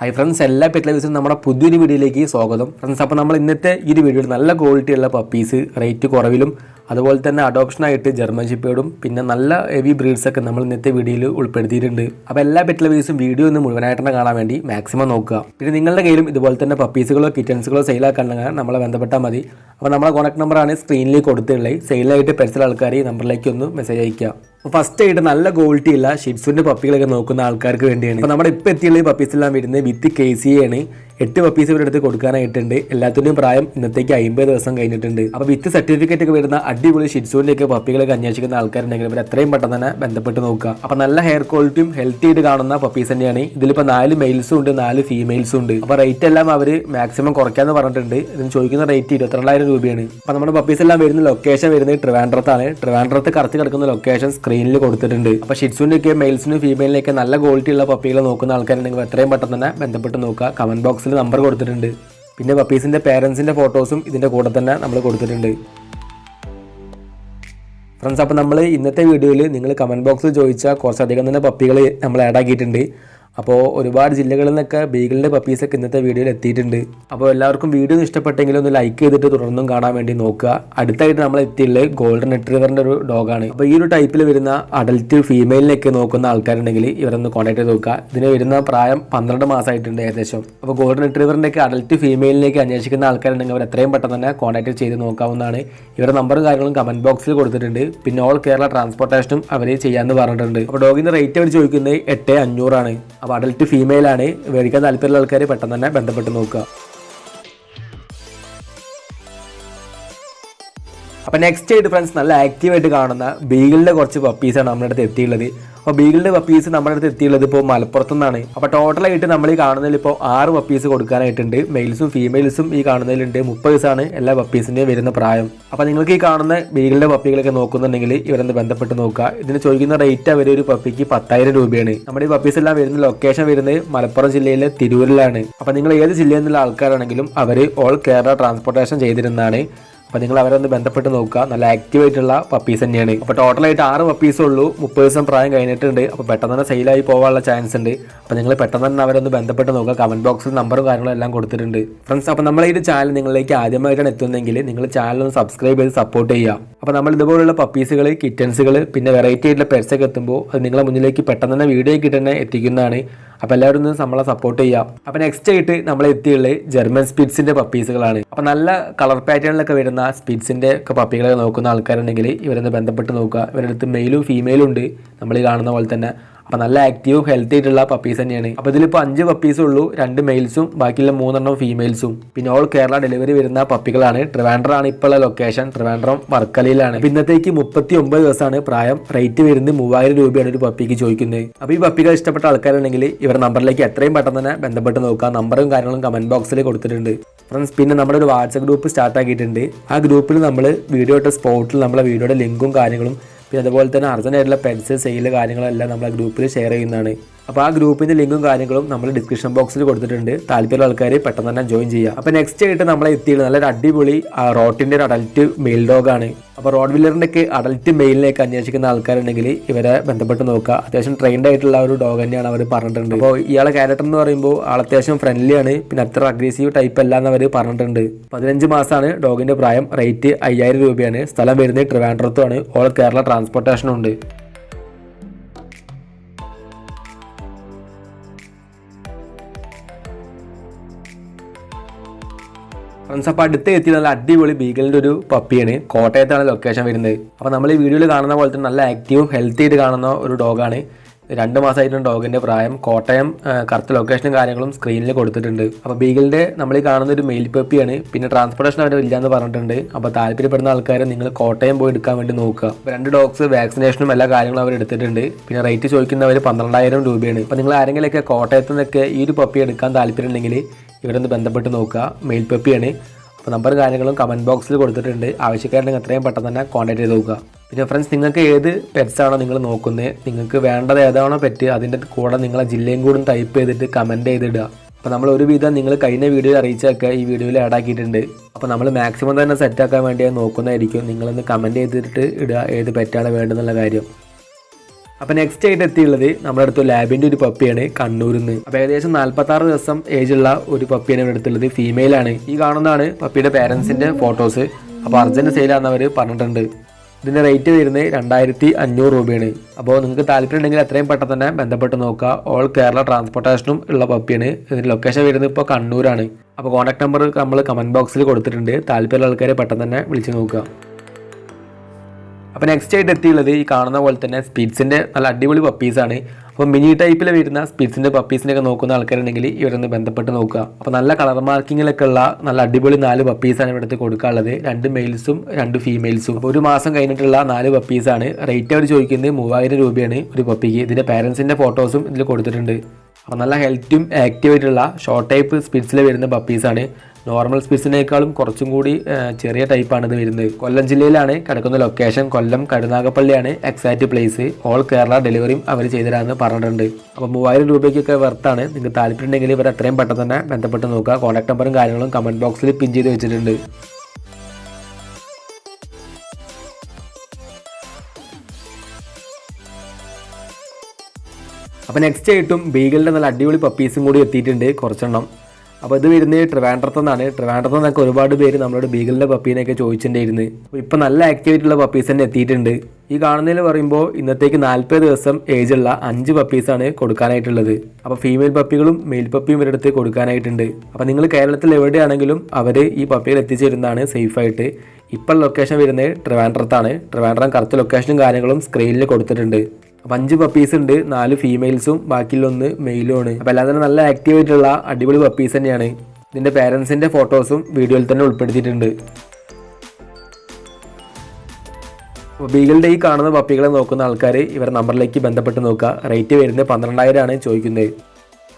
High friends എല്ലാ pet ലവേഴ്സിനും നമ്മുടെ പുതിയൊരു വീഡിയോയിലേക്ക് സ്വാഗതം. ഫ്രണ്ട്സ് അപ്പോൾ നമ്മൾ ഇന്നത്തെ ഈ ഒരു വീഡിയോയിൽ നല്ല ക്വാളിറ്റിയുള്ള പപ്പീസ് റേറ്റ് കുറവിലും അതുപോലെ തന്നെ അഡോപ്ഷനായിട്ട് ജർമ്മൻ ഷിപ്പേഡും പിന്നെ നല്ല ഹെവി ബ്രീഡ്സ് ഒക്കെ നമ്മൾ ഇന്നത്തെ വീഡിയോയിൽ ഉൾപ്പെടുത്തിയിട്ടുണ്ട്. അപ്പോൾ എല്ലാ പെറ്റ് ലവേഴ്സും വീഡിയോ ഒന്ന് മുഴുവനായിട്ട് തന്നെ കാണാൻ വേണ്ടി മാക്സിമം നോക്കുക. പിന്നെ നിങ്ങളുടെ കയ്യിലും ഇതുപോലെ തന്നെ പപ്പീസുകളോ കിറ്റൻസുകളോ സെയിലാക്കാണ്ടെങ്കിൽ നമ്മളെ ബന്ധപ്പെട്ടാൽ മതി. അപ്പോൾ നമ്മളെ കോൺടാക്ട് നമ്പറാണ് സ്ക്രീനിൽ കൊടുത്തിട്ടുള്ളത്. സെയിലായിട്ട് പരിസര ആൾക്കാർ ഈ നമ്പറിലേക്ക് ഒന്ന് മെസ്സേജ് അയക്കുക ഫസ്റ്റ് ആയിട്ട് നല്ല ക്വാളിറ്റി ഉള്ള ഷിപ്സിന്റെ പപ്പികളൊക്കെ നോക്കുന്ന ആൾക്കാർക്ക് വേണ്ടിയാണ്. അപ്പോൾ നമ്മുടെ ഇപ്പോൾ എത്തിയുള്ള പപ്പീസ് എല്ലാം വരുന്നത് വിത്ത് കെ സി ആണ്. എട്ട് പപ്പീസ് ഇവരുടെ അടുത്ത് കൊടുക്കാനായിട്ടുണ്ട്. എല്ലാത്തിന്റെയും പ്രായം ഇന്നത്തേക്ക് അമ്പത് ദിവസം കഴിഞ്ഞിട്ടുണ്ട്. അപ്പോൾ വിത്ത് സർട്ടിഫിക്കറ്റ് ഒക്കെ വരുന്ന അടിപൊളി ഷിറ്റ്സൂന്റെ ഒക്കെ പപ്പികളൊക്കെ അന്വേഷിക്കുന്ന ആൾക്കാരുണ്ടെങ്കിൽ ഇവർ എത്രയും പെട്ടെന്ന് തന്നെ ബന്ധപ്പെട്ട് നോക്കുക. അപ്പോൾ നല്ല ഹെയർ ക്വാളിറ്റിയും ഹെൽത്തി ആയിട്ട് കാണുന്ന പപ്പീസ് തന്നെയാണ്. ഇതിലിപ്പോൾ നാല് മെയിൽസും ഉണ്ട് നാല് ഫീമെയിൽസും ഉണ്ട്. അപ്പോൾ റേറ്റ് എല്ലാം അവർ മാക്സിമം കുറയ്ക്കാമെന്ന് പറഞ്ഞിട്ടുണ്ട്. ഇതിന് ചോദിക്കുന്ന റേറ്റ് ഇരുപത്തിരണ്ടായിരം രൂപയാണ്. അപ്പോൾ നമ്മുടെ പപ്പീസ് എല്ലാം വരുന്ന ലൊക്കേഷൻ വരുന്നത് ട്രിവാൻഡ്രത്താണ് ട്രിവാൻഡ്രത്ത് കറക്റ്റ് കിടക്കുന്ന ലൊക്കേഷൻ സ്ക്രീനിൽ കൊടുത്തിട്ടുണ്ട്. അപ്പോൾ ഷിറ്റ്സുവിന്റെയൊക്കെ മെയിൽസിനും ഫീമെയിലിനൊക്കെ നല്ല ക്വാളിറ്റി ഉള്ള പപ്പികളെ നോക്കുന്ന ആൾക്കാരുണ്ടെങ്കിൽ എത്രയും പെട്ടെന്ന് തന്നെ ബന്ധപ്പെട്ട് നോക്കുക. കമന്റ് ബോക്സിൽ നമ്പർ കൊടുത്തിട്ടുണ്ട്. പിന്നെ പപ്പീസിന്റെ പേരൻസിന്റെ ഫോട്ടോസും ഇതിന്റെ കൂടെ തന്നെ നമ്മൾ കൊടുത്തിട്ടുണ്ട്. ഫ്രണ്ട്സ് അപ്പോൾ നമ്മൾ ഇന്നത്തെ വീഡിയോയിൽ നിങ്ങൾ കമന്റ് ബോക്സിൽ ചോദിച്ച കുറച്ചധികം തന്നെ പപ്പികൾ നമ്മൾ ആഡ് ആക്കിയിട്ടുണ്ട്. അപ്പോൾ ഒരുപാട് ജില്ലകളിൽ നിന്നൊക്കെ ബീഗിളിന്റെ പപ്പീസൊക്കെ ഇന്നത്തെ വീഡിയോയിൽ എത്തിയിട്ടുണ്ട്. അപ്പോൾ എല്ലാവർക്കും വീഡിയോ ഇഷ്ടപ്പെട്ടെങ്കിൽ ഒന്ന് ലൈക്ക് ചെയ്തിട്ട് തുടർന്നും കാണാൻ വേണ്ടി നോക്കുക. അടുത്തായിട്ട് നമ്മൾ എത്തിയുള്ളത് ഗോൾഡൻ റിട്രീവറിന്റെ ഒരു ഡോഗാണ് അപ്പോൾ ഈ ഒരു ടൈപ്പിൽ വരുന്ന അഡൽറ്റ് ഫീമെയിലിനൊക്കെ നോക്കുന്ന ആൾക്കാരുണ്ടെങ്കിൽ ഇവരൊന്ന് കോൺടാക്ട് ചെയ്ത് നോക്കുക. ഇതിന് വരുന്ന പ്രായം പന്ത്രണ്ട് മാസമായിട്ടുണ്ട് ഏകദേശം. അപ്പോൾ ഗോൾഡൻ റിട്രീവറിന്റെ ഒക്കെ അഡൽറ്റ് ഫീമെയിലിലേക്ക് അന്വേഷിക്കുന്ന ആൾക്കാരുണ്ടെങ്കിൽ അവർ എത്രയും പെട്ടെന്ന് തന്നെ കോൺടാക്ട് ചെയ്ത് നോക്കാവുന്നതാണ്. ഇവരുടെ നമ്പറും കാര്യങ്ങളും കമന്റ് ബോക്സിൽ കൊടുത്തിട്ടുണ്ട്. പിന്നെ ഓൾ കേരള ട്രാൻസ്പോർട്ടേഷനും അവർ ചെയ്യാമെന്ന് പറഞ്ഞിട്ടുണ്ട്. അപ്പോൾ ഡോഗിന്റെ റേറ്റ് അവർ ചോദിക്കുന്നത് എട്ട് അഞ്ഞൂറാണ്. അപ്പോൾ അഡൽട്ട് ഫീമെയിൽ ആണ്. മേടിക്കാൻ താല്പര്യമുള്ള ആൾക്കാർ പെട്ടെന്ന് തന്നെ ബന്ധപ്പെട്ട് നോക്കുക. അപ്പോൾ നെക്സ്റ്റ് ആയിട്ട് ഫ്രണ്ട്സ് നല്ല ആക്റ്റീവായിട്ട് കാണുന്ന ബീഗിളിന്റെ കുറച്ച് പപ്പീസാണ് നമ്മുടെ അടുത്ത് എത്തിയുള്ളത് അപ്പോൾ ബീഗിളിന്റെ പപ്പീസ് നമ്മുടെ അടുത്ത് എത്തിയുള്ളത് ഇപ്പോൾ മലപ്പുറത്തു നിന്നാണ് അപ്പോൾ ടോട്ടലായിട്ട് നമ്മൾ ഈ കാണുന്നതിൽ ഇപ്പോൾ ആറ് പപ്പീസ് കൊടുക്കാനായിട്ടുണ്ട്. മെയിൽസും ഫീമെയിൽസും ഈ കാണുന്നതിലുണ്ട്. മുപ്പത് ദിവസമാണ് എല്ലാ പപ്പീസിന്റെയും വരുന്ന പ്രായം. അപ്പോൾ നിങ്ങൾക്ക് ഈ കാണുന്ന ബീഗിളിന്റെ പപ്പികളൊക്കെ നോക്കുന്നുണ്ടെങ്കിൽ ഇവരൊന്ന് ബന്ധപ്പെട്ട് നോക്കുക. ഇതിന് ചോദിക്കുന്ന റേറ്റ് അവർ ഒരു പപ്പിക്ക് പത്തായിരം രൂപയാണ്. നമ്മുടെ ഈ പപ്പീസ് എല്ലാം വരുന്ന ലൊക്കേഷൻ വരുന്നത് മലപ്പുറം ജില്ലയിലെ തിരൂരിലാണ്. അപ്പോൾ നിങ്ങൾ ഏത് ജില്ലയിൽ നിന്നുള്ള ആൾക്കാരാണെങ്കിലും അവർ ഓൾ കേരള ട്രാൻസ്പോർട്ടേഷൻ ചെയ്തിരുന്നതാണ്. അപ്പോൾ നിങ്ങൾ അവരെ ഒന്ന് ബന്ധപ്പെട്ട് നോക്കുക. നല്ല ആക്റ്റീവ് ആയിട്ടുള്ള പപ്പീസ് തന്നെയാണ്. അപ്പോൾ ടോട്ടലായിട്ട് ആറ് പപ്പീസേ ഉള്ളൂ. മുപ്പത് ദിവസം പ്രായം കഴിഞ്ഞിട്ടുണ്ട്. അപ്പോൾ പെട്ടെന്ന് തന്നെ സെയിലായി പോകാനുള്ള ചാൻസ് ഉണ്ട്. അപ്പോൾ നിങ്ങൾ പെട്ടെന്ന് തന്നെ അവരൊന്ന് ബന്ധപ്പെട്ട് നോക്കുക. കമന്റ് ബോക്സിൽ നമ്പറും കാര്യങ്ങളും എല്ലാം കൊടുത്തിട്ടുണ്ട്. ഫ്രണ്ട്സ് അപ്പോൾ നമ്മൾ ഈ ചാനൽ നിങ്ങളിലേക്ക് ആദ്യമായിട്ടാണ് എത്തുന്നതെങ്കിൽ നിങ്ങൾ ചാനൽ ഒന്ന് സബ്സ്ക്രൈബ് ചെയ്ത് സപ്പോർട്ട് ചെയ്യുക. അപ്പോൾ നമ്മൾ ഇതുപോലുള്ള പപ്പീസുകൾ കിറ്റൻസുകൾ പിന്നെ വെറൈറ്റി ആയിട്ടുള്ള പെരസൊക്കെ എത്തുമ്പോൾ അത് നിങ്ങളെ മുന്നിലേക്ക് പെട്ടെന്ന് തന്നെ വീഡിയോ കിട്ടുന്ന എത്തിക്കുന്നതാണ്. അപ്പോൾ എല്ലാവരും ഒന്ന് നമ്മളെ സപ്പോർട്ട് ചെയ്യാം. അപ്പോൾ നെക്സ്റ്റ് ആയിട്ട് നമ്മൾ എത്തിയുള്ളത് ജർമ്മൻ സ്പിറ്റ്സിന്റെ പപ്പീസുകളാണ് അപ്പോൾ നല്ല കളർ പാറ്റേണിലൊക്കെ വരുന്ന സ്പിറ്റ്സിന്റെ ഒക്കെ പപ്പികളെ നോക്കുന്ന ആൾക്കാരുണ്ടെങ്കിൽ ഇവരൊന്ന് ബന്ധപ്പെട്ട് നോക്കുക. ഇവരുടെ അടുത്ത് മെയിലും ഫീമെയിലും ഉണ്ട്. നമ്മൾ കാണുന്ന പോലെ തന്നെ അപ്പോൾ നല്ല ആക്റ്റീവും ഹെൽത്തി ആയിട്ടുള്ള പപ്പീസ് തന്നെയാണ്. അപ്പോൾ ഇതിലിപ്പോൾ അഞ്ച് പപ്പീസ് ഉള്ളൂ രണ്ട് മെയിൽസും ബാക്കിയുള്ള മൂന്നെണ്ണം ഫീമെയിൽസും പിന്നെ ഓൾ കേരള ഡെലിവറി വരുന്ന പപ്പികളാണ് ട്രിവാൻഡ്രം ആണ് ഇപ്പോൾ ഉള്ള ലൊക്കേഷൻ ട്രിവാൻഡ്രം വർക്കലയിലാണ് ഇന്നത്തേക്ക് മുപ്പത്തി ഒമ്പത് ദിവസമാണ് പ്രായം. റേറ്റ് വരുന്നത് മൂവായിരം രൂപയാണ് ഒരു പപ്പിക്ക് ചോദിക്കുന്നത്. അപ്പോൾ ഈ പപ്പികൾ ഇഷ്ടപ്പെട്ട ആൾക്കാരുണ്ടെങ്കിൽ ഇവരുടെ നമ്പറിലേക്ക് എത്രയും പെട്ടെന്ന് തന്നെ ബന്ധപ്പെട്ട് നോക്കുക. നമ്പറും കാര്യങ്ങളും കമന്റ് ബോക്സിൽ കൊടുത്തിട്ടുണ്ട്. ഫ്രണ്ട്സ് പിന്നെ നമ്മുടെ ഒരു വാട്സപ്പ് ഗ്രൂപ്പ് സ്റ്റാർട്ട് ആക്കിയിട്ടുണ്ട്. ആ ഗ്രൂപ്പിൽ നമ്മൾ വീഡിയോ ഇട്ട സ്പോട്ടിൽ നമ്മളെ വീഡിയോയുടെ ലിങ്കും കാര്യങ്ങളും പിന്നെ അതുപോലെ തന്നെ അർജന്റായിട്ടുള്ള പെൻസിൽ സെയിൽ കാര്യങ്ങളെല്ലാം നമ്മൾ ഗ്രൂപ്പിൽ ഷെയർ ചെയ്യുന്നതാണ്. അപ്പോൾ ആ ഗ്രൂപ്പിന്റെ ലിങ്കും കാര്യങ്ങളും നമ്മൾ ഡിസ്ക്രിപ്ഷൻ ബോക്സിൽ കൊടുത്തിട്ടുണ്ട്. താല്പര്യമുള്ള ആൾക്കാർ പെട്ടെന്ന് തന്നെ ജോയിൻ ചെയ്യുക. അപ്പോൾ നെക്സ്റ്റ് ആയിട്ട് നമ്മൾ എത്തിയത് നല്ലൊരു അടിപൊളി റോട്ടിന്റെ ഒരു അഡൽറ്റ് മെയിൽ ഡോഗാണ് അപ്പോൾ റോഡ് വില്ലറിന്റെ ഒക്കെ അഡൽറ്റ് മെയിലിലേക്ക് അന്വേഷിക്കുന്ന ആൾക്കാരുണ്ടെങ്കിൽ ഇവരെ ബന്ധപ്പെട്ട് നോക്കുക. അത്യാവശ്യം ട്രെയിൻഡ് ആയിട്ടുള്ള ഒരു ഡോഗ് തന്നെയാണ് അവർ പറഞ്ഞിട്ടുണ്ട്. അപ്പോൾ ഇയാളെ ക്യാരക്ടർ എന്ന് പറയുമ്പോൾ ആൾ അത്യാവശ്യം ഫ്രണ്ട്ലിയാണ് പിന്നെ അത്ര അഗ്രസീവ് ടൈപ്പ് അല്ല എന്ന് പറഞ്ഞിട്ടുണ്ട്. പതിനഞ്ച് മാസമാണ് ഡോഗിന്റെ പ്രായം. റേറ്റ് അയ്യായിരം രൂപയാണ്. സ്ഥലം വരുന്നത് ട്രിവാൻഡ്രത്തുമാണ് ഓൾ കേരള ട്രാൻസ്പോർട്ടേഷനും ഫ്രണ്ട്സ് അപ്പോൾ അടുത്ത് എത്തി നല്ല അടിപൊളി ബീഗലിന്റെ ഒരു പപ്പിയാണ്. കോട്ടയത്താണ് ലൊക്കേഷൻ വരുന്നത്. അപ്പോൾ നമ്മൾ ഈ വീഡിയോയിൽ കാണുന്ന പോലെ തന്നെ നല്ല ആക്റ്റീവും ഹെൽത്തി ആയിട്ട് കാണുന്ന ഒരു ഡോഗാണ് രണ്ട് മാസമായിട്ടും ഡോഗിന്റെ പ്രായം കോട്ടയം കറക്റ്റ് ലൊക്കേഷനും കാര്യങ്ങളും സ്ക്രീനിൽ കൊടുത്തിട്ടുണ്ട്. അപ്പോൾ ബീഗലിന്റെ നമ്മൾ ഈ കാണുന്ന ഒരു മെയിൽ പപ്പിയാണ് പിന്നെ ട്രാൻസ്പോർട്ടേഷൻ അവർ ഇല്ലാന്ന് പറഞ്ഞിട്ടുണ്ട്. അപ്പോൾ താല്പര്യപ്പെടുന്ന ആൾക്കാരെ നിങ്ങൾ കോട്ടയം പോയി എടുക്കാൻ വേണ്ടി നോക്കുക. അപ്പോൾ രണ്ട് ഡോഗ്സ് വാക്സിനേഷനും എല്ലാ കാര്യങ്ങളും അവർ എടുത്തിട്ടുണ്ട്. പിന്നെ റേറ്റ് ചോദിക്കുന്നവർ പന്ത്രണ്ടായിരം രൂപയാണ്. അപ്പോൾ നിങ്ങൾ ആരെങ്കിലുമൊക്കെ കോട്ടയത്തു നിന്നൊക്കെ ഈ ഒരു പപ്പി എടുക്കാൻ താല്പര്യം ഉണ്ടെങ്കിൽ ഇവരൊന്ന് ബന്ധപ്പെട്ട് നോക്കുക. മെയിൽ പെപ്പിയാണ് അപ്പോൾ നമ്പർ കാര്യങ്ങളും കമന്റ് ബോക്സിൽ കൊടുത്തിട്ടുണ്ട്. ആവശ്യക്കാരുണ്ടെങ്കിൽ എത്രയും പെട്ടെന്ന് തന്നെ കോൺടാക്ട് ചെയ്ത് നോക്കുക. പിന്നെ ഫ്രണ്ട്സ് നിങ്ങൾക്ക് ഏത് പെറ്റ്സ് ആണോ നിങ്ങൾ നോക്കുന്നത് നിങ്ങൾക്ക് വേണ്ടത് ഏതാണോ പെറ്റ് അതിന്റെ കൂടെ നിങ്ങളെ ജില്ലയും കൂടെ ടൈപ്പ് ചെയ്തിട്ട് കമന്റ് ചെയ്തിടുക. അപ്പോൾ നമ്മൾ ഒരുവിധം നിങ്ങൾ കഴിഞ്ഞ വീഡിയോയിൽ അറിയിച്ചൊക്കെ ഈ വീഡിയോയിൽ ആഡ് ആക്കിയിട്ടുണ്ട്. അപ്പോൾ നമ്മൾ മാക്സിമം തന്നെ സെറ്റാക്കാൻ വേണ്ടി നോക്കുന്നതായിരിക്കും. നിങ്ങളൊന്ന് കമന്റ് ചെയ്തിട്ട് ഇടുക. ഏത് പെറ്റാണ് വേണ്ടതെന്നുള്ള കാര്യം. അപ്പോൾ നെക്സ്റ്റ് ആയിട്ട് എത്തിയുള്ളത് നമ്മുടെ അടുത്ത് ലാബിന്റെ ഒരു പപ്പിയാണ് കണ്ണൂരിൽ നിന്ന് അപ്പോൾ ഏകദേശം നാല്പത്തി ആറ് ദിവസം ഉള്ള ഒരു പപ്പിയാണ് ഇവിടെ അടുത്തുള്ളത്. ഫീമെയിൽ ആണ്. ഈ കാണുന്നതാണ് പപ്പിയുടെ പേരൻസിന്റെ ഫോട്ടോസ് അപ്പോൾ അർജന്റ് സെയിലാണെന്ന് അവർ പറഞ്ഞിട്ടുണ്ട്. ഇതിന്റെ റേറ്റ് വരുന്നത് രണ്ടായിരത്തി അഞ്ഞൂറ് രൂപയാണ്. അപ്പോൾ നിങ്ങൾക്ക് താല്പര്യം ഉണ്ടെങ്കിൽ എത്രയും പെട്ടെന്ന് തന്നെ ബന്ധപ്പെട്ട് നോക്കുക. ഓൾ കേരള ട്രാൻസ്പോർട്ടേഷനും ഉള്ള പപ്പിയാണ് ഇതിന്റെ ലൊക്കേഷൻ വരുന്നത് ഇപ്പോൾ കണ്ണൂരാണ്. അപ്പോൾ കോൺടാക്ട് നമ്പർ നമ്മൾ കമന്റ് ബോക്സിൽ കൊടുത്തിട്ടുണ്ട്. താല്പര്യമുള്ള ആൾക്കാരെ പെട്ടെന്ന് തന്നെ വിളിച്ച് നോക്കുക. അപ്പോൾ നെക്സ്റ്റ് ആയിട്ട് എത്തിയുള്ളത് ഈ കാണുന്ന പോലെ തന്നെ സ്പിറ്റ്സിന്റെ നല്ല അടിപൊളി പപ്പീസാണ് അപ്പോൾ മിനി ടൈപ്പിൽ വരുന്ന സ്പിറ്റ്സിന്റെ പപ്പീസിനൊക്കെ നോക്കുന്ന ആൾക്കാരുണ്ടെങ്കിൽ ഇവരൊന്ന് ബന്ധപ്പെട്ട് നോക്കുക. അപ്പോൾ നല്ല കളർ മാർക്കിങ്ങിലൊക്കെ ഉള്ള നല്ല അടിപൊളി നാല് പപ്പീസാണ് ഇവിടുത്തെ കൊടുക്കാനുള്ളത്. രണ്ട് മെയിൽസും രണ്ട് ഫീമെയിൽസും ഒരു മാസം കഴിഞ്ഞിട്ടുള്ള നാല് പപ്പീസാണ് റേറ്റ് അവർ ചോദിക്കുന്നത് മൂവായിരം രൂപയാണ് ഒരു പപ്പിക്ക് ഇതിന്റെ പാരൻസിന്റെ ഫോട്ടോസും ഇതിൽ കൊടുത്തിട്ടുണ്ട്. അപ്പോൾ നല്ല ഹെൽത്തിയും ആക്റ്റീവായിട്ടുള്ള ഷോർട്ട് ടൈപ്പ് സ്പിറ്റ്സിൽ വരുന്ന പപ്പീസാണ് നോർമൽ സ്പിറ്റ്സിനേക്കാളും കുറച്ചും കൂടി ചെറിയ ടൈപ്പാണ് ഇത് വരുന്നത്. കൊല്ലം ജില്ലയിലാണ് കിടക്കുന്ന ലൊക്കേഷൻ കൊല്ലം കരുനാഗപ്പള്ളിയാണ് എക്സാക്റ്റ് പ്ലേസ് ഓൾ കേരള ഡെലിവറിയും അവർ ചെയ്തിടാമെന്ന് പറഞ്ഞിട്ടുണ്ട്. അപ്പോൾ മൂവായിരം രൂപയ്ക്കൊക്കെ വെർത്താണ് നിങ്ങൾക്ക് താല്പര്യമുണ്ടെങ്കിൽ ഇവർ എത്രയും പെട്ടെന്ന് തന്നെ ബന്ധപ്പെട്ട് നോക്കുക. കോൺടാക്ട് നമ്പറും കാര്യങ്ങളും കമന്റ് ബോക്സിൽ പിൻ ചെയ്ത് വെച്ചിട്ടുണ്ട്. അപ്പോൾ നെക്സ്റ്റ് ആയിട്ടും ബീഗലിന്റെ നല്ല അടിപൊളി പപ്പീസും കൂടി എത്തിയിട്ടുണ്ട് കുറച്ചെണ്ണം. അപ്പോൾ ഇത് വരുന്നത് ട്രിവാൻഡ്രത്തു നിന്നാണ്. ട്രിവാൻഡ്രത്തു നിന്നൊക്കെ ഒരുപാട് പേര് നമ്മളോട് ബീഗലിന്റെ പപ്പീനെയൊക്കെ ചോദിച്ചിട്ടുണ്ടായിരുന്നു. അപ്പോൾ ഇപ്പോൾ നല്ല ആക്ടിവിറ്റി ഉള്ള പപ്പീസ് തന്നെ എത്തിയിട്ടുണ്ട്. ഈ കാണുന്നതിൽ പറയുമ്പോൾ ഇന്നത്തേക്ക് നാൽപ്പത് ദിവസം ഏജുള്ള അഞ്ച് പപ്പീസാണ് കൊടുക്കാനായിട്ടുള്ളത്. അപ്പോൾ ഫീമെയിൽ പപ്പികളും മെയിൽ പപ്പിയും ഇവരുടെ അടുത്ത് കൊടുക്കാനായിട്ടുണ്ട്. അപ്പോൾ നിങ്ങൾ കേരളത്തിൽ എവിടെയാണെങ്കിലും അവർ ഈ പപ്പികൾ എത്തിച്ചേരുന്നതാണ് സേഫായിട്ട് ഇപ്പോൾ ലൊക്കേഷൻ വരുന്നത് ട്രിവാൻഡ്രത്താണ്. ട്രിവാൻഡ്രം കറക്റ്റ് ലൊക്കേഷനും കാര്യങ്ങളും സ്ക്രീനിൽ കൊടുത്തിട്ടുണ്ട്. അപ്പം അഞ്ച് പപ്പീസ് ഉണ്ട് നാല് ഫീമെയിൽസും ബാക്കിയിലൊന്ന് മെയിലും ആണ്. അപ്പോൾ എല്ലാം തന്നെ നല്ല ആക്റ്റീവ് ആയിട്ടുള്ള അടിപൊളി പപ്പീസ് തന്നെയാണ്. ഇതിന്റെ പേരൻസിന്റെ ഫോട്ടോസും വീഡിയോയിൽ തന്നെ ഉൾപ്പെടുത്തിയിട്ടുണ്ട്. ബീഗളുടെ ഈ കാണുന്ന പപ്പികളെ നോക്കുന്ന ആൾക്കാർ ഇവരുടെ നമ്പറിലേക്ക് ബന്ധപ്പെട്ട് നോക്കുക. റേറ്റ് വരുന്നത് പന്ത്രണ്ടായിരം ആണ് ചോദിക്കുന്നത്.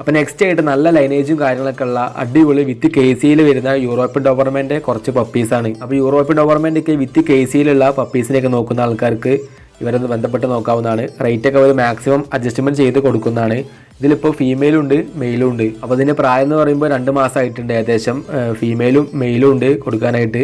അപ്പോൾ നെക്സ്റ്റ് ആയിട്ട് നല്ല ലൈനേജും കാര്യങ്ങളൊക്കെ ഉള്ള അടിപൊളി വിത്ത് കെ സിയിൽ വരുന്ന യൂറോപ്യൻ ഡോവർമെന്റെ കുറച്ച് പപ്പീസാണ് അപ്പോൾ യൂറോപ്യൻ ഡോവർമെന്റൊക്കെ വിത്ത് കെ സിയിലുള്ള പപ്പീസിനെയൊക്കെ നോക്കുന്ന ആൾക്കാർക്ക് ഇവരൊന്ന് ബന്ധപ്പെട്ട് നോക്കാവുന്നതാണ്. റേറ്റ് ഒക്കെ അവർ മാക്സിമം അഡ്ജസ്റ്റ്മെന്റ് ചെയ്ത് കൊടുക്കുന്നതാണ്. ഇതിലിപ്പോൾ ഫീമെയിലും ഉണ്ട് മെയിലും ഉണ്ട്. അപ്പോൾ ഇതിന്റെ പ്രായം എന്ന് പറയുമ്പോൾ രണ്ട് മാസമായിട്ടുണ്ട് ഏകദേശം. ഫീമെയിലും മെയിലും ഉണ്ട് കൊടുക്കാനായിട്ട്.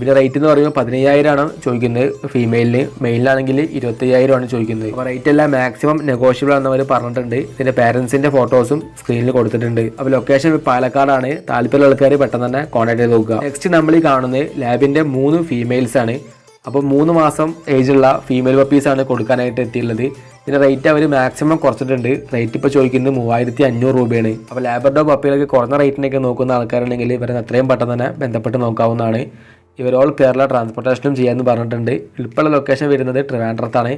പിന്നെ റേറ്റ് എന്ന് പറയുമ്പോൾ പതിനയ്യായിരമാണ് ചോദിക്കുന്നത് ഫീമെയിലിന് മെയിലിനാണെങ്കിൽ ഇരുപത്തയ്യായിരമാണ് ചോദിക്കുന്നത്. അപ്പോൾ റേറ്റ് എല്ലാം മാക്സിമം നെഗോഷ്യബിൾ ആണെന്ന് അവർ പറഞ്ഞിട്ടുണ്ട്. ഇതിന്റെ പാരൻസിന്റെ ഫോട്ടോസും സ്ക്രീനിൽ കൊടുത്തിട്ടുണ്ട്. അപ്പോൾ ലൊക്കേഷൻ പാലക്കാടാണ്. താല്പര്യമുള്ള ആൾക്കാർ പെട്ടെന്ന് തന്നെ കോൺടാക്ട് ചെയ്ത് നോക്കുക. നെക്സ്റ്റ് നമ്മൾ ഈ കാണുന്നത് ലാബിന്റെ മൂന്ന് ഫീമെയിൽസ് ആണ്. അപ്പോൾ മൂന്ന് മാസം ഏജുള്ള ഫീമെയിൽ പപ്പീസാണ് കൊടുക്കാനായിട്ട് എത്തിയുള്ളത് ഇതിന്റെ റേറ്റ് അവർ മാക്സിമം കുറച്ചിട്ടുണ്ട്. റേറ്റ് ഇപ്പോൾ ചോദിക്കുന്നത് മൂവായിരത്തി അഞ്ഞൂറ് രൂപയാണ്. അപ്പോൾ ലാബർഡോ പപ്പികളൊക്കെ കുറഞ്ഞ റേറ്റിനൊക്കെ നോക്കുന്ന ആൾക്കാരുണ്ടെങ്കിൽ ഇവരെ അത്രയും പെട്ടെന്ന് തന്നെ ബന്ധപ്പെട്ട് നോക്കാവുന്നതാണ്. ഇവർ ഓൾ കേരള ട്രാൻസ്പോർട്ടേഷനും ചെയ്യാമെന്ന് പറഞ്ഞിട്ടുണ്ട്. ഇപ്പോഴുള്ള ലൊക്കേഷൻ വരുന്നത് ട്രിവാൻഡ്രത്താണ്.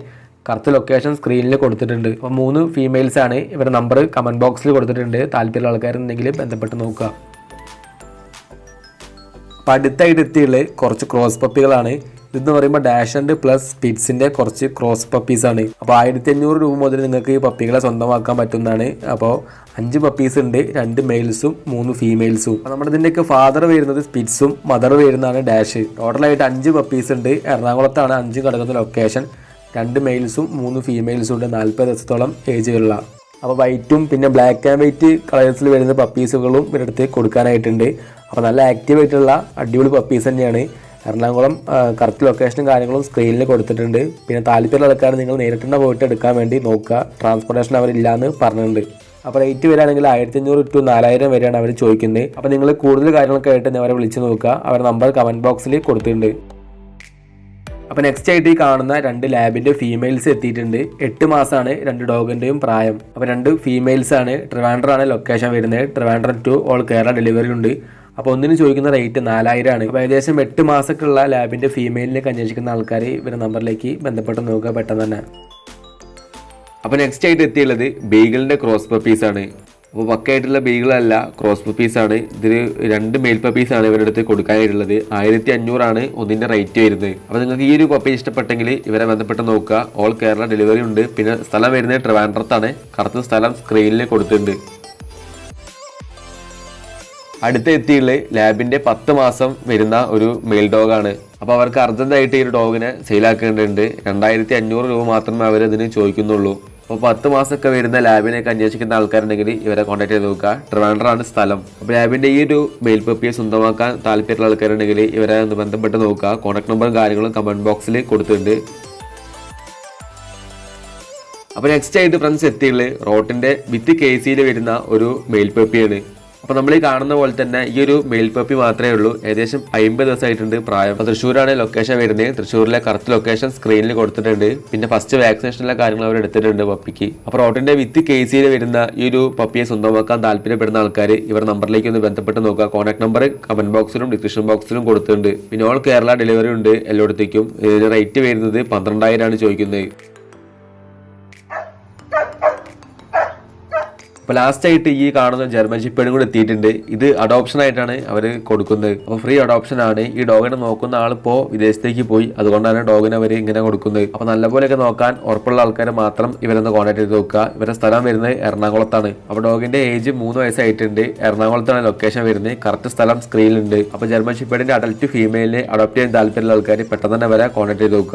കറക്റ്റ് ലൊക്കേഷൻ സ്ക്രീനിൽ കൊടുത്തിട്ടുണ്ട്. അപ്പോൾ മൂന്ന് ഫീമെയിൽസാണ് ഇവരുടെ നമ്പർ കമന്റ് ബോക്സിൽ കൊടുത്തിട്ടുണ്ട്. താല്പര്യമുള്ള ആൾക്കാരുണ്ടെങ്കിൽ ബന്ധപ്പെട്ട് നോക്കുക. അപ്പോൾ അടുത്തായിട്ട് എത്തിയുള്ള കുറച്ച് ക്രോസ് പപ്പികളാണ് ഇതെന്ന് പറയുമ്പോൾ ഡാഷ് ആൻഡ് പ്ലസ് സ്പിറ്റ്സിന്റെ കുറച്ച് ക്രോസ് ആണ്. അപ്പോൾ ആയിരത്തി അഞ്ഞൂറ് രൂപ മുതൽ നിങ്ങൾക്ക് ഈ പപ്പികളെ സ്വന്തമാക്കാൻ പറ്റുന്നതാണ്. അപ്പോൾ അഞ്ച് പപ്പീസ് ഉണ്ട് രണ്ട് മെയിൽസും മൂന്ന് ഫീമെയിൽസും നമ്മുടെ ഇതിന്റെയൊക്കെ ഫാദർ വരുന്നത് സ്പിറ്റ്സും മദർ വരുന്നതാണ് ഡാഷ് ടോട്ടലായിട്ട് അഞ്ച് പപ്പീസ് ഉണ്ട്. എറണാകുളത്താണ് അഞ്ച് കിടക്കുന്ന ലൊക്കേഷൻ രണ്ട് മെയിൽസും മൂന്ന് ഫീമെയിൽസും ഉണ്ട് നാൽപ്പത് ദിവസത്തോളം ഏജുള്ള അപ്പോൾ വൈറ്റും പിന്നെ ബ്ലാക്ക് ആൻഡ് വൈറ്റ് കളേഴ്സിൽ വരുന്ന പപ്പീസുകളും ഇവരുടെ അടുത്ത് കൊടുക്കാനായിട്ടുണ്ട്. അപ്പോൾ നല്ല ആക്റ്റീവ് ആയിട്ടുള്ള അടിപൊളി പപ്പീസ് തന്നെയാണ്. എറണാകുളം കറക്റ്റ് ലൊക്കേഷനും കാര്യങ്ങളും സ്ക്രീനിൽ കൊടുത്തിട്ടുണ്ട്. പിന്നെ താല്പര്യമുള്ള ആൾക്കാർ നിങ്ങൾ നേരിട്ട് തന്നെ പോയിട്ട് എടുക്കാൻ വേണ്ടി നോക്കുക. ട്രാൻസ്പോർട്ടേഷൻ അവരില്ലാന്ന് പറഞ്ഞിട്ടുണ്ട്. അപ്പോൾ റേറ്റ് വരികയാണെങ്കിൽ ആയിരത്തി അഞ്ഞൂറ് ടു നാലായിരം വരെയാണ് അവർ ചോദിക്കുന്നത് അപ്പോൾ നിങ്ങൾ കൂടുതൽ കാര്യങ്ങളൊക്കെ ആയിട്ട് അവരെ വിളിച്ച് നോക്കുക. അവരുടെ നമ്പർ കമന്റ് ബോക്സിൽ കൊടുത്തിട്ടുണ്ട്. അപ്പോൾ നെക്സ്റ്റ് ആയിട്ട് ഈ കാണുന്ന രണ്ട് ലാബിന്റെ ഫീമെയിൽസ് എത്തിയിട്ടുണ്ട്. എട്ട് മാസമാണ് രണ്ട് ഡോഗിന്റെയും പ്രായം. അപ്പോൾ രണ്ട് ഫീമെയിൽസ് ആണ് ട്രിവാൻഡ്രം ആണ് ലൊക്കേഷൻ വരുന്നത്. Trivandrum to all Kerala delivery ഉണ്ട്. അപ്പോൾ ഒന്നിന് ചോദിക്കുന്ന റേറ്റ് നാലായിരമാണ് അപ്പോൾ ഏകദേശം എട്ട് മാസമൊക്കെയുള്ള ലാബിന്റെ ഫീമെയിലിലേക്ക് അന്വേഷിക്കുന്ന ആൾക്കാർ ഇവരുടെ നമ്പറിലേക്ക് ബന്ധപ്പെട്ട് നോക്കുക പെട്ടെന്ന് തന്നെ. അപ്പോൾ നെക്സ്റ്റ് ആയിട്ട് എത്തിയുള്ളത് ബീഗിളിന്റെ ക്രോസ് പപ്പീസാണ് അപ്പോൾ പക്കയായിട്ടുള്ള ബീഗിളല്ല ക്രോസ് പപ്പീസാണ് ഇതിൽ രണ്ട് മെയിൽ പപ്പീസാണ് ഇവരുടെ അടുത്ത് കൊടുക്കാനായിട്ടുള്ളത്. ആയിരത്തി അഞ്ഞൂറാണ് ഒന്നിന്റെ റേറ്റ് വരുന്നത്. അപ്പോൾ നിങ്ങൾക്ക് ഈ ഒരു പപ്പി ഇഷ്ടപ്പെട്ടെങ്കിൽ ഇവരെ ബന്ധപ്പെട്ട് നോക്കുക. ഓൾ കേരള ഡെലിവറി ഉണ്ട്. പിന്നെ സ്ഥലം വരുന്നത് ട്രിവാൻഡ്രത്താണ്. കറക്റ്റ് സ്ഥലം സ്ക്രീനിൽ കൊടുത്തിട്ടുണ്ട്. അടുത്ത എത്തിയുള്ള ലാബിന്റെ പത്ത് മാസം വരുന്ന ഒരു മെയിൽ ഡോഗാണ്. അപ്പോൾ അവർക്ക് അർജന്റായിട്ട് ഈ ഒരു ഡോഗിനെ സെയിലാക്കേണ്ടതുണ്ട്. രണ്ടായിരത്തി അഞ്ഞൂറ് രൂപ മാത്രമേ അവർ അതിന് ചോദിക്കുന്നുള്ളൂ. അപ്പോൾ പത്ത് മാസമൊക്കെ വരുന്ന ലാബിനെയൊക്കെ അന്വേഷിക്കുന്ന ആൾക്കാരുണ്ടെങ്കിൽ ഇവരെ കോൺടാക്ട് ചെയ്ത് നോക്കുക. ട്രിവാൻഡ്രാണ് സ്ഥലം. അപ്പോൾ ലാബിന്റെ ഈ ഒരു മെയിൽ പപ്പിയെ സ്വന്തമാക്കാൻ താല്പര്യമുള്ള ആൾക്കാരുണ്ടെങ്കിൽ ഇവരെ ഒന്ന് ബന്ധപ്പെട്ട് നോക്കുക കോൺടാക്ട് നമ്പറും കാര്യങ്ങളും കമന്റ് ബോക്സിൽ കൊടുത്തിട്ടുണ്ട്. അപ്പോൾ നെക്സ്റ്റ് ആയിട്ട് ഫ്രണ്ട്സ് എത്തിയുള്ളത് റോട്ടിന്റെ വിത്ത് കെ സിയിൽ വരുന്ന ഒരു മെയിൽ പപ്പിയാണ് അപ്പോൾ നമ്മൾ ഈ കാണുന്ന പോലെ തന്നെ ഈ ഒരു മെയിൽ പപ്പി മാത്രമേ ഉള്ളൂ. ഏകദേശം അമ്പത് ദിവസമായിട്ടുണ്ട് പ്രായം. അപ്പോൾ തൃശ്ശൂരാണ് ലൊക്കേഷൻ വരുന്നത്. തൃശ്ശൂരിലെ കറക്റ്റ് ലൊക്കേഷൻ സ്ക്രീനിൽ കൊടുത്തിട്ടുണ്ട്. പിന്നെ ഫസ്റ്റ് വാക്സിനേഷനിലെ കാര്യങ്ങൾ അവർ എടുത്തിട്ടുണ്ട് പപ്പിക്ക്. അപ്പോൾ റോട്ടിന്റെ വിത്ത് കെ സിയിൽ വരുന്ന ഈ ഒരു പപ്പിയെ സ്വന്തമാക്കാൻ താല്പര്യപ്പെടുന്ന ആൾക്കാർ ഇവർ നമ്പറിലേക്ക് ഒന്ന് ബന്ധപ്പെട്ട് നോക്കുക. കോൺടാക്ട് നമ്പർ കമന്റ് ബോക്സിലും ഡിസ്ക്രിപ്ഷൻ ബോക്സിലും കൊടുത്തിട്ടുണ്ട്. പിന്നെ ഓൾ കേരള ഡെലിവറി ഉണ്ട് എല്ലായിടത്തേക്കും. ഇതിന് റേറ്റ് വരുന്നത് പന്ത്രണ്ടായിരമാണ് ചോദിക്കുന്നത്. അപ്പോൾ ലാസ്റ്റ് ആയിട്ട് ഈ കാണുന്ന ജർമ്മൻ ഷിപ്പേഡും കൂടെ എത്തിയിട്ടുണ്ട്. ഇത് അഡോപ്ഷൻ ആയിട്ടാണ് അവർ കൊടുക്കുന്നത്. അപ്പോൾ ഫ്രീ അഡോപ്ഷൻ ആണ്. ഈ ഡോഗിനെ നോക്കുന്ന ആൾ ആളിപ്പോൾ വിദേശത്തേക്ക് പോയി. അതുകൊണ്ടാണ് ഡോഗിനെ അവർ ഇങ്ങനെ കൊടുക്കുന്നത്. അപ്പോൾ നല്ലപോലെയൊക്കെ നോക്കാൻ ഉറപ്പുള്ള ആൾക്കാരെ മാത്രം ഇവരൊന്ന് കോൺടാക്ട് ചെയ്ത് നോക്കുക. ഇവരുടെ സ്ഥലം വരുന്നത് എറണാകുളത്താണ്. അപ്പോൾ ഡോഗിന്റെ ഏജ് മൂന്ന് വയസ്സായിട്ടുണ്ട്. എറണാകുളത്താണ് ലൊക്കേഷൻ വരുന്നത്. കറക്റ്റ് സ്ഥലം സ്ക്രീനിലുണ്ട് അപ്പോൾ ജർമ്മൻ ഷിപ്പേഡിന്റെ അഡൽറ്റ് ഫീമെയിലിനെ അഡോപ്റ്റ് ചെയ്യാൻ താല്പര്യമുള്ള ആൾക്കാർ പെട്ടെന്ന് തന്നെ വരെ കോൺടാക്ട് ചെയ്ത് നോക്കുക.